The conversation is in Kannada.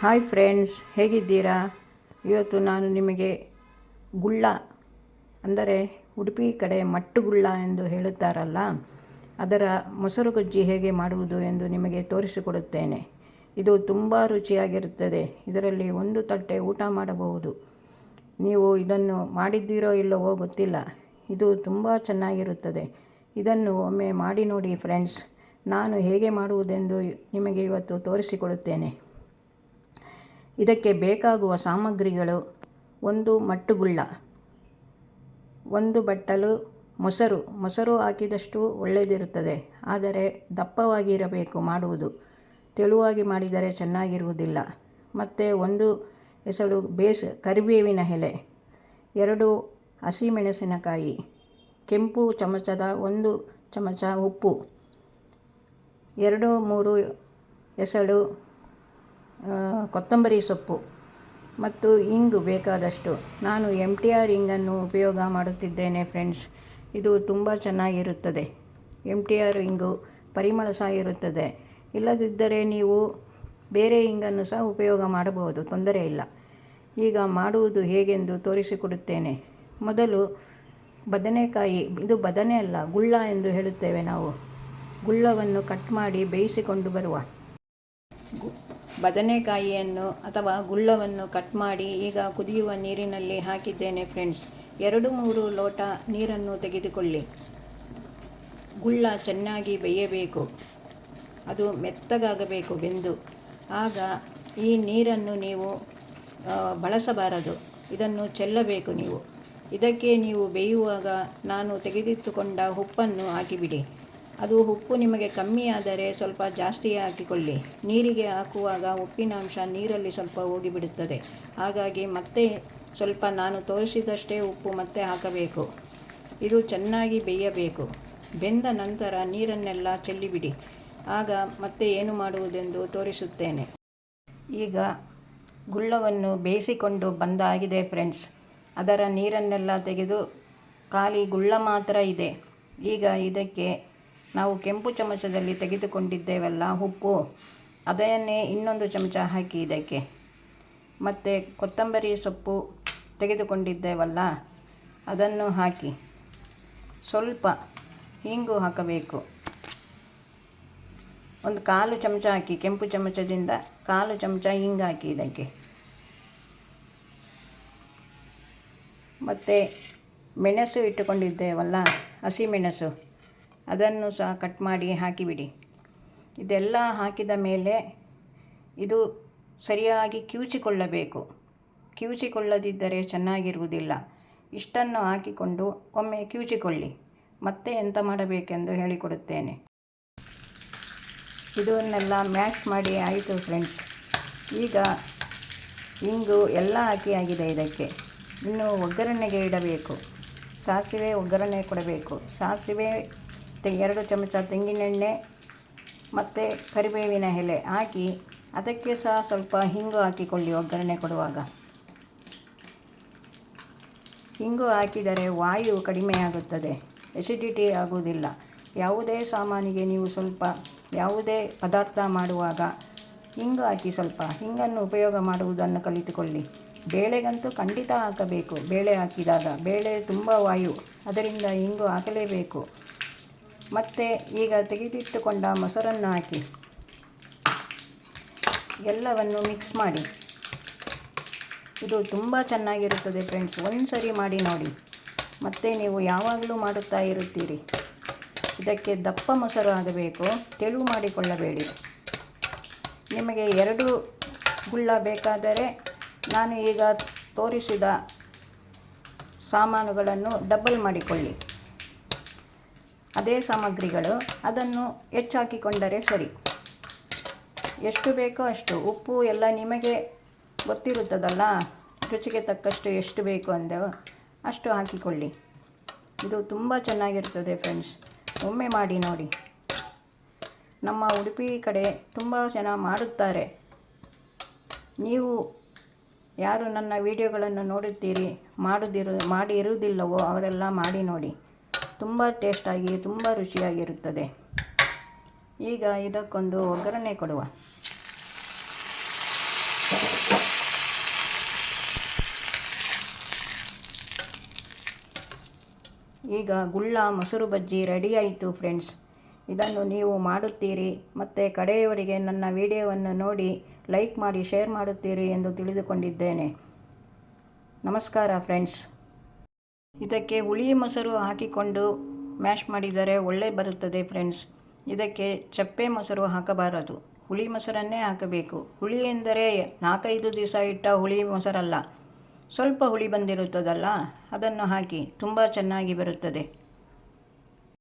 ಹಾಯ್ ಫ್ರೆಂಡ್ಸ್ ಹೇಗಿದ್ದೀರಾ? ಇವತ್ತು ನಾನು ನಿಮಗೆ ಗುಳ್ಳ, ಅಂದರೆ ಉಡುಪಿ ಕಡೆ ಮಟ್ಟುಗುಳ್ಳ ಎಂದು ಹೇಳುತ್ತಾರಲ್ಲ, ಅದರ ಮೊಸರು ಗೊಜ್ಜಿ ಹೇಗೆ ಮಾಡುವುದು ಎಂದು ನಿಮಗೆ ತೋರಿಸಿಕೊಡುತ್ತೇನೆ. ಇದು ತುಂಬ ರುಚಿಯಾಗಿರುತ್ತದೆ. ಇದರಲ್ಲಿ ಒಂದು ತಟ್ಟೆ ಊಟ ಮಾಡಬಹುದು. ನೀವು ಇದನ್ನು ಮಾಡಿದ್ದೀರೋ ಇಲ್ಲವೋ ಗೊತ್ತಿಲ್ಲ. ಇದು ತುಂಬ ಚೆನ್ನಾಗಿರುತ್ತದೆ. ಇದನ್ನು ಒಮ್ಮೆ ಮಾಡಿ ನೋಡಿ ಫ್ರೆಂಡ್ಸ್ ನಾನು ಹೇಗೆ ಮಾಡುವುದೆಂದು ನಿಮಗೆ ಇವತ್ತು ತೋರಿಸಿಕೊಡುತ್ತೇನೆ. ಇದಕ್ಕೆ ಬೇಕಾಗುವ ಸಾಮಗ್ರಿಗಳು ಒಂದು ಮಟ್ಟುಗುಳ್ಳ, ಒಂದು ಬಟ್ಟಲು, ಮೊಸರು. ಮೊಸರು ಹಾಕಿದಷ್ಟು ಒಳ್ಳೆಯದಿರುತ್ತದೆ ಆದರೆ ದಪ್ಪವಾಗಿರಬೇಕು ಮಾಡುವುದು. ತೆಳುವಾಗಿ ಮಾಡಿದರೆ ಚೆನ್ನಾಗಿರುವುದಿಲ್ಲ. ಮತ್ತು ಒಂದು ಎಸಳು ಬೇಸ್, ಕರಿಬೇವಿನ ಎಲೆ, ಎರಡು ಹಸಿಮೆಣಸಿನಕಾಯಿ, ಕೆಂಪು ಚಮಚದ ಒಂದು ಚಮಚ ಉಪ್ಪು, ಎರಡು, ಮೂರು ಎಸಳು ಕೊತ್ತಂಬರಿ ಸೊಪ್ಪು ಮತ್ತು ಇಂಗು ಬೇಕಾದಷ್ಟು. ನಾನು ಎಂ ಟಿ ಆರ್ ಇಂಗನ್ನು ಉಪಯೋಗ ಮಾಡುತ್ತಿದ್ದೇನೆ ಫ್ರೆಂಡ್ಸ್. ಇದು ತುಂಬ ಚೆನ್ನಾಗಿರುತ್ತದೆ. ಎಂ ಟಿ ಆರ್ ಇಂಗು ಪರಿಮಳ ಸಹ ಇರುತ್ತದೆ. ಇಲ್ಲದಿದ್ದರೆ ನೀವು ಬೇರೆ ಇಂಗನ್ನು ಸಹ ಉಪಯೋಗ ಮಾಡಬಹುದು. ತೊಂದರೆ ಇಲ್ಲ. ಈಗ ಮಾಡುವುದು ಹೇಗೆಂದು ತೋರಿಸಿಕೊಡುತ್ತೇನೆ. ಮೊದಲು ಬದನೆಕಾಯಿ, ಇದು ಬದನೆ ಅಲ್ಲ, ಗುಳ್ಳ ಎಂದು ಹೇಳುತ್ತೇವೆ ನಾವು. ಗುಳ್ಳವನ್ನು ಕಟ್ ಮಾಡಿ ಬೇಯಿಸಿಕೊಂಡು ಬರುವ. ಬದನೆಕಾಯಿಯನ್ನು ಅಥವಾ ಗುಳ್ಳವನ್ನು ಕಟ್ ಮಾಡಿ ಈಗ ಕುದಿಯುವ ನೀರಿನಲ್ಲಿ ಹಾಕಿದ್ದೇನೆ ಫ್ರೆಂಡ್ಸ್. ಎರಡು ಮೂರು ಲೋಟ ನೀರನ್ನು ತೆಗೆದುಕೊಳ್ಳಿ. ಗುಳ್ಳ ಚೆನ್ನಾಗಿ ಬೇಯಬೇಕು. ಅದು ಮೆತ್ತಗಾಗಬೇಕು ಬೆಂದು. ಆಗ ಈ ನೀರನ್ನು ನೀವು ಬಳಸಬಾರದು. ಇದನ್ನು ಚೆಲ್ಲಬೇಕು ನೀವು. ಇದಕ್ಕೆ ನೀವು ಬೇಯುವಾಗ ನಾನು ತೆಗೆದಿಟ್ಟುಕೊಂಡ ಉಪ್ಪನ್ನು ಹಾಕಿಬಿಡಿ. ಅದು ಉಪ್ಪು ನಿಮಗೆ ಕಮ್ಮಿ ಆದರೆ ಸ್ವಲ್ಪ ಜಾಸ್ತಿ ಹಾಕಿಕೊಳ್ಳಿ. ನೀರಿಗೆ ಹಾಕುವಾಗ ಉಪ್ಪಿನಾಂಶ ನೀರಲ್ಲಿ ಸ್ವಲ್ಪ ಹೋಗಿಬಿಡುತ್ತದೆ. ಹಾಗಾಗಿ ಮತ್ತೆ ಸ್ವಲ್ಪ ನಾನು ತೋರಿಸಿದಷ್ಟೇ ಉಪ್ಪು ಮತ್ತೆ ಹಾಕಬೇಕು. ಇದು ಚೆನ್ನಾಗಿ ಬೇಯಬೇಕು. ಬೆಂದ ನಂತರ ನೀರನ್ನೆಲ್ಲ ಚೆಲ್ಲಿಬಿಡಿ. ಆಗ ಮತ್ತೆ ಏನು ಮಾಡುವುದೆಂದು ತೋರಿಸುತ್ತೇನೆ. ಈಗ ಗುಳ್ಳವನ್ನು ಬೇಯಿಸಿಕೊಂಡು ಬಂದಾಗಿದೆ ಫ್ರೆಂಡ್ಸ್. ಅದರ ನೀರನ್ನೆಲ್ಲ ತೆಗೆದು ಖಾಲಿ ಗುಳ್ಳ ಮಾತ್ರ ಇದೆ. ಈಗ ಇದಕ್ಕೆ ನಾವು ಕೆಂಪು ಚಮಚದಲ್ಲಿ ತೆಗೆದುಕೊಂಡಿದ್ದೇವಲ್ಲ ಉಪ್ಪು. ಅದನ್ನೇ ಇನ್ನೊಂದು ಚಮಚ ಹಾಕಿ ಇದಕ್ಕೆ. ಮತ್ತು ಕೊತ್ತಂಬರಿ ಸೊಪ್ಪು ತೆಗೆದುಕೊಂಡಿದ್ದೇವಲ್ಲ, ಅದನ್ನು ಹಾಕಿ. ಸ್ವಲ್ಪ ಹಿಂಗು ಹಾಕಬೇಕು. ಒಂದು ಕಾಲು ಚಮಚ ಹಾಕಿ, ಕೆಂಪು ಚಮಚದಿಂದ ಕಾಲು ಚಮಚ ಹಿಂಗೆ ಹಾಕಿ ಇದಕ್ಕೆ. ಮತ್ತು ಮೆಣಸು ಇಟ್ಟುಕೊಂಡಿದ್ದೇವಲ್ಲ ಹಸಿಮೆಣಸು ಅದನ್ನು ಸಹ ಕಟ್ ಮಾಡಿ ಹಾಕಿಬಿಡಿ. ಇದೆಲ್ಲ ಹಾಕಿದ ಮೇಲೆ ಇದು ಸರಿಯಾಗಿ ಕಿವುಚಿಕೊಳ್ಳಬೇಕು. ಕಿವುಚಿಕೊಳ್ಳದಿದ್ದರೆ ಚೆನ್ನಾಗಿರುವುದಿಲ್ಲ. ಇಷ್ಟನ್ನು ಹಾಕಿಕೊಂಡು ಒಮ್ಮೆ ಕಿವುಚಿಕೊಳ್ಳಿ. ಮತ್ತೆ ಎಂತ ಮಾಡಬೇಕೆಂದು ಹೇಳಿಕೊಡುತ್ತೇನೆ. ಇದನ್ನೆಲ್ಲ ಮ್ಯಾಶ್ ಮಾಡಿ ಆಯಿತು ಫ್ರೆಂಡ್ಸ್ ಈಗ ಇಂಗು ಎಲ್ಲ ಹಾಕಿ ಆಗಿದೆ ಇದಕ್ಕೆ. ಇನ್ನು ಒಗ್ಗರಣೆಗೆ ಇಡಬೇಕು. ಸಾಸಿವೆ ಒಗ್ಗರಣೆ ಕೊಡಬೇಕು. ಸಾಸಿವೆ ಎರಡು ಚಮಚ ತೆಂಗಿನೆಣ್ಣೆ ಮತ್ತು ಕರಿಬೇವಿನ ಎಲೆ ಹಾಕಿ ಅದಕ್ಕೆ ಸಹ ಸ್ವಲ್ಪ ಹಿಂಗು ಹಾಕಿಕೊಳ್ಳಿ, ಒಗ್ಗರಣೆ ಕೊಡುವಾಗ. ಹಿಂಗು ಹಾಕಿದರೆ ವಾಯು ಕಡಿಮೆಯಾಗುತ್ತದೆ ಎಸಿಡಿಟಿ ಆಗುವುದಿಲ್ಲ. ಯಾವುದೇ ಸಾಮಾನಿಗೆ ನೀವು ಸ್ವಲ್ಪ ಯಾವುದೇ ಪದಾರ್ಥ ಮಾಡುವಾಗ ಹಿಂಗು ಹಾಕಿ ಸ್ವಲ್ಪ ಹಿಂಗನ್ನು ಉಪಯೋಗ ಮಾಡುವುದನ್ನು ಕಲಿತುಕೊಳ್ಳಿ. ಬೇಳೆಗಂತೂ ಖಂಡಿತ ಹಾಕಬೇಕು. ಬೇಳೆ ಹಾಕಿದಾಗ ಬೇಳೆ ತುಂಬ ವಾಯು, ಅದರಿಂದ ಹಿಂಗು ಹಾಕಲೇಬೇಕು. ಮತ್ತು ಈಗ ತೆಗೆದಿಟ್ಟುಕೊಂಡ ಮೊಸರನ್ನು ಹಾಕಿ. ಎಲ್ಲವನ್ನು ಮಿಕ್ಸ್ ಮಾಡಿ. ಇದು ತುಂಬ ಚೆನ್ನಾಗಿರುತ್ತದೆ ಫ್ರೆಂಡ್ಸ್ ಒಂದು ಸರಿ ಮಾಡಿ ನೋಡಿ. ಮತ್ತು ನೀವು ಯಾವಾಗಲೂ ಮಾಡುತ್ತಾ ಇರುತ್ತೀರಿ. ಇದಕ್ಕೆ ದಪ್ಪ ಮೊಸರು ಆಗಬೇಕು. ತೆಳು ಮಾಡಿಕೊಳ್ಳಬೇಡಿ. ನಿಮಗೆ ಎರಡು ಗುಳ್ಳ ಬೇಕಾದರೆ ನಾನು ಈಗ ತೋರಿಸಿದ ಸಾಮಾನುಗಳನ್ನು ಡಬಲ್ ಮಾಡಿಕೊಳ್ಳಿ. ಅದೇ ಸಾಮಗ್ರಿಗಳು. ಅದನ್ನು ಹೆಚ್ಚಾಕಿಕೊಂಡರೆ ಸರಿ. ಎಷ್ಟು ಬೇಕೋ ಅಷ್ಟು. ಉಪ್ಪು ಎಲ್ಲ ನಿಮಗೆ ಗೊತ್ತಿರುತ್ತದಲ್ಲ? ರುಚಿಗೆ ತಕ್ಕಷ್ಟು ಎಷ್ಟು ಬೇಕು ಅಂದೆ ಅಷ್ಟು ಹಾಕಿಕೊಳ್ಳಿ. ಇದು ತುಂಬ ಚೆನ್ನಾಗಿರ್ತದೆ ಫ್ರೆಂಡ್ಸ್. ಒಮ್ಮೆ ಮಾಡಿ ನೋಡಿ. ನಮ್ಮ ಉಡುಪಿ ಕಡೆ ತುಂಬ ಜನ ಮಾಡುತ್ತಾರೆ. ನೀವು ಯಾರು ನನ್ನ ವಿಡಿಯೋಗಳನ್ನು ನೋಡುತ್ತೀರಿ, ಮಾಡುದಿರು ಮಾಡಿ ಇರುವುದಿಲ್ಲವೋ ಅವರೆಲ್ಲ ಮಾಡಿ ನೋಡಿ. ತುಂಬ ಟೇಸ್ಟಾಗಿ, ತುಂಬ ರುಚಿಯಾಗಿರುತ್ತದೆ. ಈಗ ಇದಕ್ಕೊಂದು ಒಗ್ಗರಣೆ ಕೊಡುವ. ಈಗ ಗುಳ್ಳ, ಮೊಸರು ಬಜ್ಜಿ ರೆಡಿಯಾಯಿತು ಫ್ರೆಂಡ್ಸ್ ಇದನ್ನು ನೀವು ಮಾಡುತ್ತೀರಿ. ಮತ್ತು ಕಡೆಯವರಿಗೆ ನನ್ನ ವಿಡಿಯೋವನ್ನು ನೋಡಿ ಲೈಕ್ ಮಾಡಿ ಶೇರ್ ಮಾಡುತ್ತೀರಿ ಎಂದು ತಿಳಿದುಕೊಂಡಿದ್ದೇನೆ. ನಮಸ್ಕಾರ ಫ್ರೆಂಡ್ಸ್ ಇದಕ್ಕೆ ಹುಳಿ ಮೊಸರು ಹಾಕಿಕೊಂಡು ಮ್ಯಾಶ್ ಮಾಡಿದರೆ ಒಳ್ಳೆ ಬರುತ್ತದೆ ಫ್ರೆಂಡ್ಸ್. ಇದಕ್ಕೆ ಚಪ್ಪೆ ಮೊಸರು ಹಾಕಬಾರದು. ಹುಳಿ ಮೊಸರನ್ನೇ ಹಾಕಬೇಕು. ಹುಳಿ ಎಂದರೆ ನಾಲ್ಕೈದು ದಿವಸ ಇಟ್ಟ ಹುಳಿ ಮೊಸರಲ್ಲ. ಸ್ವಲ್ಪ ಹುಳಿ ಬಂದಿರುತ್ತದಲ್ಲ, ಅದನ್ನು ಹಾಕಿ ತುಂಬ ಚೆನ್ನಾಗಿ ಬರುತ್ತದೆ.